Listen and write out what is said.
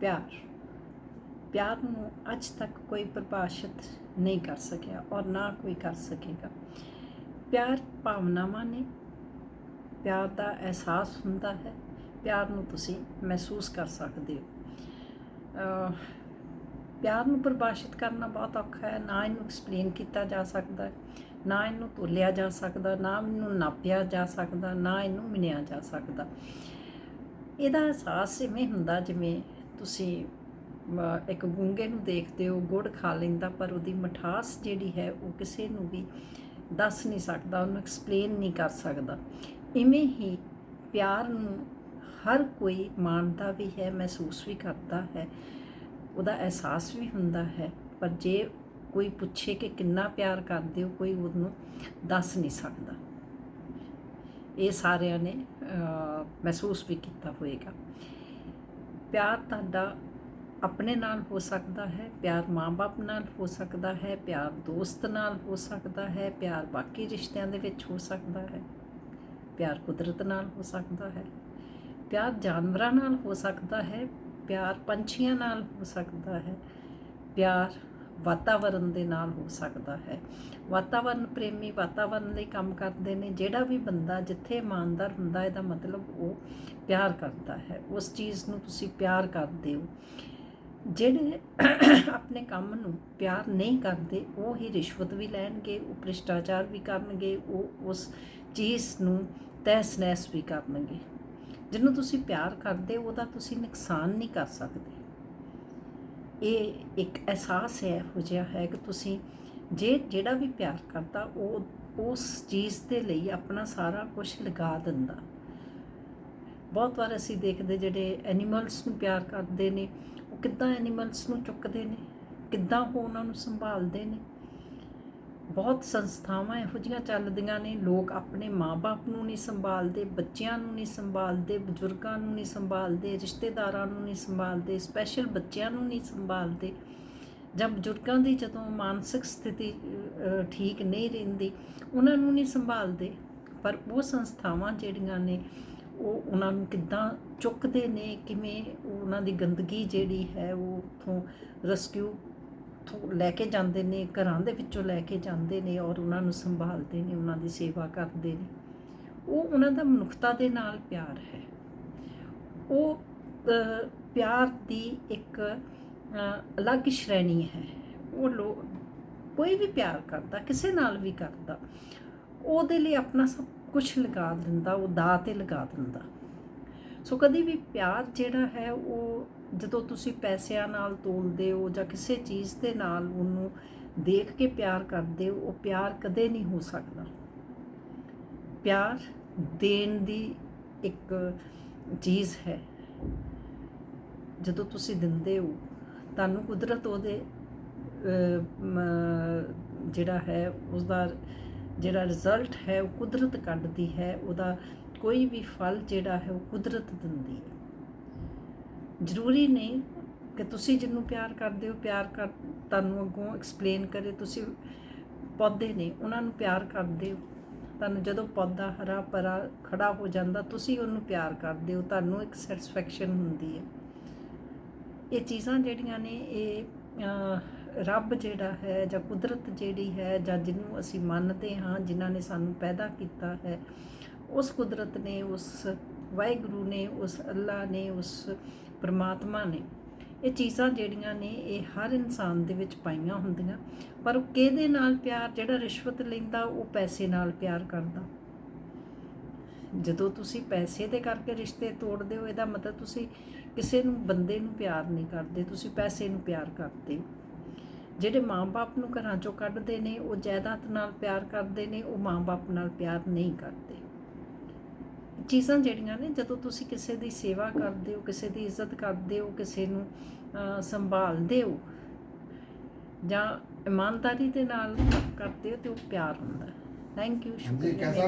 ਪਿਆਰ। ਪਿਆਰ ਨੂੰ ਅੱਜ ਤੱਕ ਕੋਈ ਪਰਿਭਾਸ਼ਿਤ ਨਹੀਂ ਕਰ ਸਕਿਆ ਔਰ ਨਾ ਕੋਈ ਕਰ ਸਕੇਗਾ। ਪਿਆਰ ਭਾਵਨਾਵਾਂ ਨੇ। ਪਿਆਰ ਦਾ ਅਹਿਸਾਸ ਹੁੰਦਾ ਹੈ। ਪਿਆਰ ਨੂੰ ਤੁਸੀਂ ਮਹਿਸੂਸ ਕਰ ਸਕਦੇ ਹੋ। ਪਿਆਰ ਨੂੰ ਪਰਿਭਾਸ਼ਿਤ ਕਰਨਾ ਬਹੁਤ ਔਖਾ ਹੈ। ਨਾ ਇਹਨੂੰ ਐਕਸਪਲੇਨ ਕੀਤਾ ਜਾ ਸਕਦਾ। ਨਾ ਇਹਨੂੰ ਤੋਲਿਆ ਜਾ ਸਕਦਾ। ਨਾ ਇਹਨੂੰ ਨਾਪਿਆ ਜਾ ਸਕਦਾ। ਨਾ ਇਹਨੂੰ ਮਿਣਿਆ ਜਾ ਸਕਦਾ। ਇਹਦਾ ਅਹਿਸਾਸ ਇਵੇਂ ਹੁੰਦਾ ਜਿਵੇਂ ਤੁਸੀਂ ਇੱਕ ਗੂੰਗੇ ਨੂੰ ਦੇਖਦੇ ਹੋ, ਗੁੜ ਖਾ ਲੈਂਦਾ, ਪਰ ਉਹਦੀ ਮਠਾਸ ਜਿਹੜੀ ਹੈ, ਉਹ ਕਿਸੇ ਨੂੰ ਵੀ ਦੱਸ ਨਹੀਂ ਸਕਦਾ, ਉਹਨੂੰ ਐਕਸਪਲੇਨ ਨਹੀਂ ਕਰ ਸਕਦਾ। ਇਵੇਂ ਹੀ ਪਿਆਰ ਨੂੰ ਹਰ ਕੋਈ ਮਾਣਦਾ ਵੀ ਹੈ, ਮਹਿਸੂਸ ਵੀ ਕਰਦਾ ਹੈ, ਉਹਦਾ ਅਹਿਸਾਸ ਵੀ ਹੁੰਦਾ ਹੈ, ਪਰ ਜੇ ਕੋਈ ਪੁੱਛੇ ਕਿ ਕਿੰਨਾ ਪਿਆਰ ਕਰਦੇ ਹੋ, ਕੋਈ ਉਹਨੂੰ ਦੱਸ ਨਹੀਂ ਸਕਦਾ। ਇਹ ਸਾਰਿਆਂ ਨੇ ਮਹਿਸੂਸ ਵੀ ਕੀਤਾ ਹੋਵੇਗਾ ਪਿਆਰ ਤੁਹਾਡਾ ਆਪਣੇ ਨਾਲ ਹੋ ਸਕਦਾ ਹੈ, ਪਿਆਰ ਮਾਂ-ਬਾਪ ਨਾਲ ਹੋ ਸਕਦਾ ਹੈ, ਪਿਆਰ ਦੋਸਤ ਨਾਲ ਹੋ ਸਕਦਾ ਹੈ, ਪਿਆਰ ਬਾਕੀ ਰਿਸ਼ਤਿਆਂ ਦੇ ਵਿੱਚ ਹੋ ਸਕਦਾ ਹੈ, ਪਿਆਰ ਕੁਦਰਤ ਨਾਲ ਹੋ ਸਕਦਾ ਹੈ, ਪਿਆਰ ਜਾਨਵਰਾਂ ਨਾਲ ਹੋ ਸਕਦਾ ਹੈ, ਪਿਆਰ ਪੰਛੀਆਂ ਨਾਲ ਹੋ ਸਕਦਾ ਹੈ, ਪਿਆਰ ਵਾਤਾਵਰਣ ਦੇ ਨਾਲ ਹੋ ਸਕਦਾ ਹੈ। ਵਾਤਾਵਰਣ ਪ੍ਰੇਮੀ ਵਾਤਾਵਰਣ ਲਈ ਕੰਮ ਕਰਦੇ ਨੇ। ਜਿਹੜਾ ਵੀ ਬੰਦਾ ਜਿੱਥੇ ਇਮਾਨਦਾਰ ਹੁੰਦਾ, ਇਹਦਾ ਮਤਲਬ ਉਹ ਪਿਆਰ ਕਰਦਾ ਹੈ। ਉਸ ਚੀਜ਼ ਨੂੰ ਤੁਸੀਂ ਪਿਆਰ ਕਰਦੇ ਹੋ। ਜਿਹੜੇ ਆਪਣੇ ਕੰਮ ਨੂੰ ਪਿਆਰ ਨਹੀਂ ਕਰਦੇ, ਉਹ ਹੀ ਰਿਸ਼ਵਤ ਵੀ ਲੈਣਗੇ, ਉਹ ਭ੍ਰਿਸ਼ਟਾਚਾਰ ਵੀ ਕਰਨਗੇ, ਉਹ ਉਸ ਚੀਜ਼ ਨੂੰ ਤਹਿਸ ਨਹਿਸ ਵੀ ਕਰਨਗੇ। ਜਿਹਨੂੰ ਤੁਸੀਂ ਪਿਆਰ ਕਰਦੇ ਉਹਦਾ ਤੁਸੀਂ ਨੁਕਸਾਨ ਨਹੀਂ ਕਰ ਸਕਦੇ। ਇਹ ਇੱਕ ਅਹਿਸਾਸ ਹੈ, ਇਹੋ ਜਿਹਾ ਹੈ ਕਿ ਤੁਸੀਂ ਜੇ ਜਿਹੜਾ ਵੀ ਪਿਆਰ ਕਰਦਾ, ਉਹ ਉਸ ਚੀਜ਼ ਦੇ ਲਈ ਆਪਣਾ ਸਾਰਾ ਕੁਝ ਲਗਾ ਦਿੰਦਾ। ਬਹੁਤ ਵਾਰ ਅਸੀਂ ਦੇਖਦੇ ਜਿਹੜੇ ਐਨੀਮਲਸ ਨੂੰ ਪਿਆਰ ਕਰਦੇ ਨੇ, ਉਹ ਕਿੱਦਾਂ ਐਨੀਮਲਸ ਨੂੰ ਚੁੱਕਦੇ ਨੇ, ਕਿੱਦਾਂ ਉਹ ਉਹਨਾਂ ਨੂੰ ਸੰਭਾਲਦੇ ਨੇ। ਬਹੁਤ ਸੰਸਥਾਵਾਂ ਇਹੋ ਜਿਹੀਆਂ ਚੱਲਦੀਆਂ ਨੇ, ਲੋਕ ਆਪਣੇ ਮਾਪੇ ਨੂੰ ਨਹੀਂ ਸੰਭਾਲਦੇ, ਬੱਚਿਆਂ ਨੂੰ ਨਹੀਂ ਸੰਭਾਲਦੇ, ਬਜ਼ੁਰਗਾਂ ਨੂੰ ਨਹੀਂ ਸੰਭਾਲਦੇ, ਰਿਸ਼ਤੇਦਾਰਾਂ ਨੂੰ ਨਹੀਂ ਸੰਭਾਲਦੇ ਸਪੈਸ਼ਲ ਬੱਚਿਆਂ ਨੂੰ ਨਹੀਂ ਸੰਭਾਲਦੇ ਜਾਂ ਬਜ਼ੁਰਗਾਂ ਦੀ ਜਦੋਂ ਮਾਨਸਿਕ ਸਥਿਤੀ ਠੀਕ ਨਹੀਂ ਰਹਿੰਦੀ, ਉਹਨਾਂ ਨੂੰ ਨਹੀਂ ਸੰਭਾਲਦੇ। ਪਰ ਉਹ ਸੰਸਥਾਵਾਂ ਜਿਹੜੀਆਂ ਨੇ, ਉਹ ਉਹਨਾਂ ਨੂੰ ਕਿੱਦਾਂ ਚੁੱਕਦੇ ਨੇ, ਕਿਵੇਂ ਉਹਨਾਂ ਦੀ ਗੰਦਗੀ ਜਿਹੜੀ ਹੈ, ਉਹ ਉਥੋਂ ਰੈਸਕਿਊ ਤੋਂ ਲੈ ਕੇ ਜਾਂਦੇ ਨੇ, ਘਰਾਂ ਦੇ ਵਿੱਚੋਂ ਲੈ ਕੇ ਜਾਂਦੇ ਨੇ ਔਰ ਉਹਨਾਂ ਨੂੰ ਸੰਭਾਲਦੇ ਨੇ, ਉਹਨਾਂ ਦੀ ਸੇਵਾ ਕਰਦੇ ਨੇ। ਉਹ ਉਹਨਾਂ ਦਾ ਮਨੁੱਖਤਾ ਦੇ ਨਾਲ ਪਿਆਰ ਹੈ। ਉਹ ਪਿਆਰ ਦੀ ਇੱਕ ਅਲੱਗ ਸ਼੍ਰੇਣੀ ਹੈ। ਉਹ ਲੋਕ ਕੋਈ ਵੀ ਪਿਆਰ ਕਰਦਾ, ਕਿਸੇ ਨਾਲ ਵੀ ਕਰਦਾ, ਉਹਦੇ ਲਈ ਆਪਣਾ ਸਭ ਕੁਝ ਲਗਾ ਦਿੰਦਾ, ਉਹ ਦਾਅ ਤੇ ਲਗਾ ਦਿੰਦਾ। ਸੋ ਕਦੀ ਵੀ ਪਿਆਰ ਜਿਹੜਾ ਹੈ, ਉਹ ਜਦੋਂ ਤੁਸੀਂ ਪੈਸਿਆਂ ਨਾਲ ਤੋਲਦੇ ਹੋ ਜਾਂ ਕਿਸੇ ਚੀਜ਼ ਦੇ ਨਾਲ ਉਹਨੂੰ ਦੇਖ ਕੇ ਪਿਆਰ ਕਰਦੇ ਹੋ, ਉਹ ਪਿਆਰ ਕਦੇ ਨਹੀਂ ਹੋ ਸਕਦਾ। ਪਿਆਰ ਦੇਣ ਦੀ ਇੱਕ ਚੀਜ਼ ਹੈ। ਜਦੋਂ ਤੁਸੀਂ ਦਿੰਦੇ ਹੋ, ਤੁਹਾਨੂੰ ਕੁਦਰਤ ਉਹਦੇ ਜਿਹੜਾ ਹੈ ਉਸ ਦਾ ਜਿਹੜਾ ਰਿਜ਼ਲਟ ਹੈ, ਉਹ ਕੁਦਰਤ ਕੱਢਦੀ ਹੈ। ਉਹਦਾ ਕੋਈ ਵੀ ਫਲ ਜਿਹੜਾ ਹੈ, ਉਹ ਕੁਦਰਤ ਦਿੰਦੀ ਹੈ। ਜ਼ਰੂਰੀ ਨਹੀਂ ਕਿ ਤੁਸੀਂ ਜਿਹਨੂੰ ਪਿਆਰ ਕਰਦੇ ਹੋ, ਪਿਆਰ ਕਰ, ਤੁਹਾਨੂੰ ਅੱਗੋਂ ਐਕਸਪਲੇਨ ਕਰੇ, ਤੁਸੀਂ ਪੌਦੇ ਨੇ ਉਹਨਾਂ ਨੂੰ ਪਿਆਰ ਕਰਦੇ ਹੋ। ਤੁਹਾਨੂੰ ਜਦੋਂ ਪੌਦਾ ਹਰਾ ਭਰਾ ਖੜਾ ਹੋ ਜਾਂਦਾ, ਤੁਸੀਂ ਉਹਨੂੰ ਪਿਆਰ ਕਰਦੇ ਹੋ, ਤੁਹਾਨੂੰ ਇੱਕ ਸੈਟੀਸਫੈਕਸ਼ਨ ਹੁੰਦੀ ਹੈ। ਇਹ ਚੀਜ਼ਾਂ ਜਿਹੜੀਆਂ ਨੇ, ਇਹ ਰੱਬ ਜਿਹੜਾ ਹੈ ਜਾਂ ਕੁਦਰਤ ਜਿਹੜੀ ਹੈ ਜਾਂ ਜਿਹਨੂੰ ਅਸੀਂ ਮੰਨਦੇ ਹਾਂ ਜਿਨ੍ਹਾਂ ਨੇ ਸਾਨੂੰ ਪੈਦਾ ਕੀਤਾ ਹੈ, ਉਸ ਕੁਦਰਤ ਨੇ ਉਸ ਵਾਹਿਗੁਰੂ ਨੇ ਉਸ ਅੱਲਾ ਨੇ ਉਸ ਪ੍ਰਮਾਤਮਾ ਨੇ। ਇਹ ਚੀਜ਼ਾਂ ਜਿਹੜੀਆਂ ਨੇ, ਇਹ ਹਰ ਇਨਸਾਨ ਦੇ ਵਿੱਚ ਪਾਈਆਂ ਹੁੰਦੀਆਂ। ਪਰ ਉਹ ਕਿਹਦੇ ਨਾਲ ਪਿਆਰ, ਜਿਹੜਾ ਰਿਸ਼ਵਤ ਲੈਂਦਾ, ਉਹ ਪੈਸੇ ਨਾਲ ਪਿਆਰ ਕਰਦਾ। ਜਦੋਂ ਤੁਸੀਂ ਪੈਸੇ ਦੇ ਕਰਕੇ ਰਿਸ਼ਤੇ ਤੋੜਦੇ ਹੋ, ਇਹਦਾ ਮਤਲਬ ਤੁਸੀਂ ਕਿਸੇ ਨੂੰ, ਬੰਦੇ ਨੂੰ ਪਿਆਰ ਨਹੀਂ ਕਰਦੇ, ਤੁਸੀਂ ਪੈਸੇ ਨੂੰ ਪਿਆਰ ਕਰਦੇ। ਹੋ ਜਿਹੜੇ ਮਾਂ-ਬਾਪ ਨੂੰ ਘਰਾਂ ਚੋਂ ਕੱਢਦੇ ਨੇ, ਉਹ ਜਾਇਦਾਦ ਨਾਲ ਪਿਆਰ ਕਰਦੇ ਨੇ, ਉਹ ਮਾਂ-ਬਾਪ ਨਾਲ ਪਿਆਰ ਨਹੀਂ ਕਰਦੇ। ਚੀਜ਼ਾਂ ਜਿਹੜੀਆਂ ਨੇ ਜਦੋਂ ਤੁਸੀਂ ਕਿਸੇ ਦੀ ਸੇਵਾ ਕਰਦੇ ਹੋ ਕਿਸੇ ਦੀ ਇੱਜ਼ਤ ਕਰਦੇ ਹੋ ਕਿਸੇ ਨੂੰ ਸੰਭਾਲਦੇ ਹੋ ਜਾਂ ਇਮਾਨਦਾਰੀ ਦੇ ਨਾਲ ਕਰਦੇ ਹੋ ਤੇ ਉਹ ਪਿਆਰ ਹੁੰਦਾ ਥੈਂਕ ਯੂ ਸ਼ੁਕਰੀਆ ਜੀ।